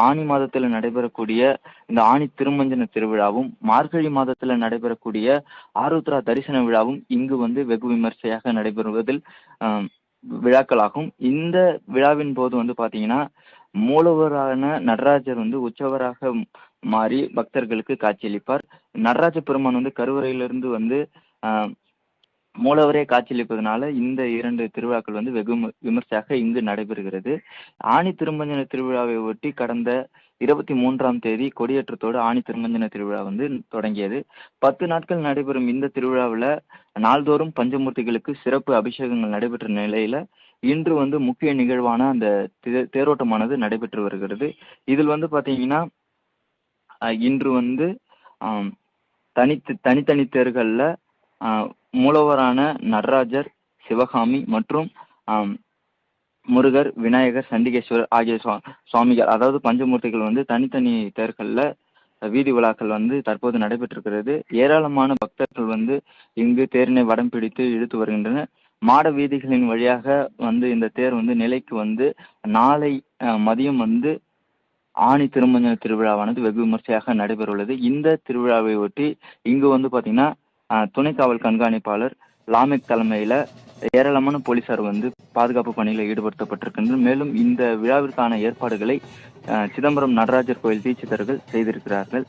ஆனி மாதத்துல நடைபெறக்கூடிய இந்த ஆணி திருமஞ்சன திருவிழாவும் மார்கழி மாதத்துல நடைபெறக்கூடிய ஆருத்ரா தரிசன விழாவும் இங்கு வந்து வெகு விமர்சையாக நடைபெறுவதில் விழாக்களாகும். இந்த விழாவின் போது வந்து பாத்தீங்கன்னா மூலவரான நடராஜர் வந்து உற்சவராக மாறி பக்தர்களுக்கு காட்சியளிப்பார். நடராஜ பெருமான் வந்து கருவறையிலிருந்து வந்து ஆஹ், மூலவரே காட்சியளிப்பதனால இந்த இரண்டு திருவிழாக்கள் வந்து வெகு விமர்சையாக இங்கு நடைபெறுகிறது. ஆணி திருமஞ்சன திருவிழாவை ஒட்டி கடந்த இருபத்தி மூன்றாம் தேதி கொடியேற்றத்தோடு ஆணி திருமஞ்சன திருவிழா வந்து தொடங்கியது. பத்து நாட்கள் நடைபெறும் இந்த திருவிழாவில் நாள்தோறும் பஞ்சமூர்த்திகளுக்கு சிறப்பு அபிஷேகங்கள் நடைபெற்ற நிலையில இன்று வந்து முக்கிய நிகழ்வான அந்த தே- தேரோட்டமானது நடைபெற்று வருகிறது. இதில் வந்து பாத்தீங்கன்னா இன்று வந்து தனித்து தனித்தனி தேர்களில் மூலவரான நடராஜர் சிவகாமி மற்றும் முருகர் விநாயகர் சண்டிகேஸ்வரர் ஆகிய சுவா- சுவாமிகள். அதாவது பஞ்சமூர்த்திகள் வந்து தனித்தனி தேர்களில் வீதி விழாக்கள் வந்து தற்போது நடைபெற்றிருக்கிறது. ஏராளமான பக்தர்கள் வந்து இங்கு தேரினை வடம் பிடித்து இழுத்து வருகின்றனர். மாட வீதிகளின் வழியாக வந்து இந்த தேர் வந்து நிலைக்கு வந்து நாளை மதியம் வந்து ஆணி திருமஞ்சன திருவிழாவானது வெகு விமர்சையாக நடைபெறவுள்ளது. இந்த திருவிழாவை ஒட்டி இங்கு வந்து பார்த்தீங்கன்னா துணை காவல் கண்காணிப்பாளர் லாமிக் தலைமையில ஏராளமான போலீசார் வந்து பாதுகாப்பு பணியில் ஈடுபடுத்தப்பட்டிருக்கின்றனர். மேலும் இந்த விழாவிற்கான ஏற்பாடுகளை சிதம்பரம் நடராஜர் கோயில் தீட்சிதர்கள் செய்திருக்கிறார்கள்.